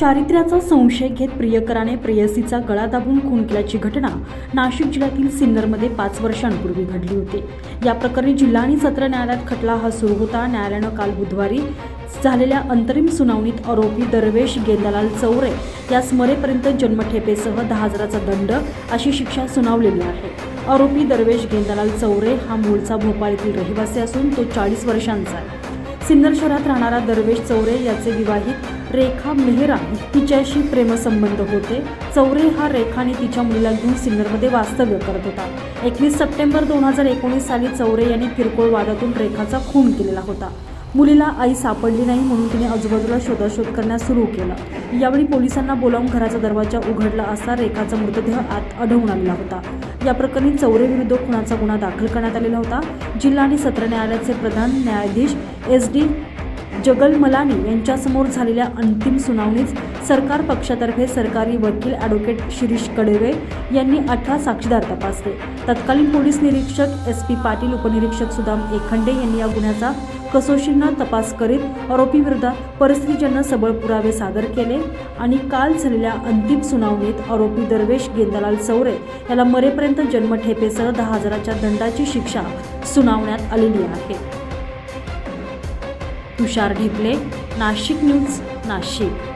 चारित्र्याचा संशय घेत प्रियकराने प्रेयसीचा गळा दाबून खून केल्याची घटना नाशिक जिल्ह्यातील सिन्नरमध्ये पाच वर्षांपूर्वी घडली होती. या प्रकरणी जिल्हा आणि सत्र न्यायालयात खटला हा सुरू होता. न्यायालयानं काल बुधवारी झालेल्या अंतरिम सुनावणीत आरोपी दरवेश गेंदालाल चौरे यास मरेपर्यंत जन्मठेपेसह दहा हजाराचा दंड अशी शिक्षा सुनावलेली आहे. आरोपी दरवेश गेंदालाल चौरे हा मूळचा भोपाळ येथील रहिवासी असून तो चाळीस वर्षांचा आहे. सिन्नर शहरात राहणारा दरवेश चौरे याचे विवाहित रेखा मेहरा तिच्याशी प्रेमसंबंध होते. चौरे हा रेखा आणि तिच्या मुलीला घेऊन सिन्नरमध्ये वास्तव्य करत होता. एकवीस सप्टेंबर दोन हजार एकोणीस साली चौरे यांनी किरकोळ वादातून रेखाचा खून केलेला होता. मुलीला आई सापडली नाही म्हणून तिने आजूबाजूला शोधाशोध करण्यास सुरू केलं. यावेळी पोलिसांना बोलावून घराचा दरवाजा उघडला असता रेखाचा मृतदेह आत आढळून आलेला होता. या प्रकरणी चौरे विरुद्ध खुनाचा गुन्हा दाखल करण्यात आलेला होता. जिल्हा आणि सत्र न्यायालयाचे प्रधान न्यायाधीश एस डी जगलमलानी यांच्यासमोर झालेल्या अंतिम सुनावणीत सरकार पक्षातर्फे सरकारी वकील ॲडव्होकेट शिरीष कडेवे यांनी अठरा साक्षीदार तपासले. तत्कालीन पोलीस निरीक्षक एस पी पाटील उपनिरीक्षक सुदाम एखंडे यांनी या गुन्ह्याचा कसोशीनं तपास करीत आरोपीविरोधात परिस्थितीजन्य सबळ पुरावे सादर केले आणि काल झालेल्या अंतिम सुनावणीत आरोपी दरवेश गेंदालाल चौरे याला मरेपर्यंत जन्मठेपेसह दहा हजाराच्या दंडाची शिक्षा सुनावण्यात आलेली आहे. तुषार ढेपले नाशिक न्यूज नाशिक.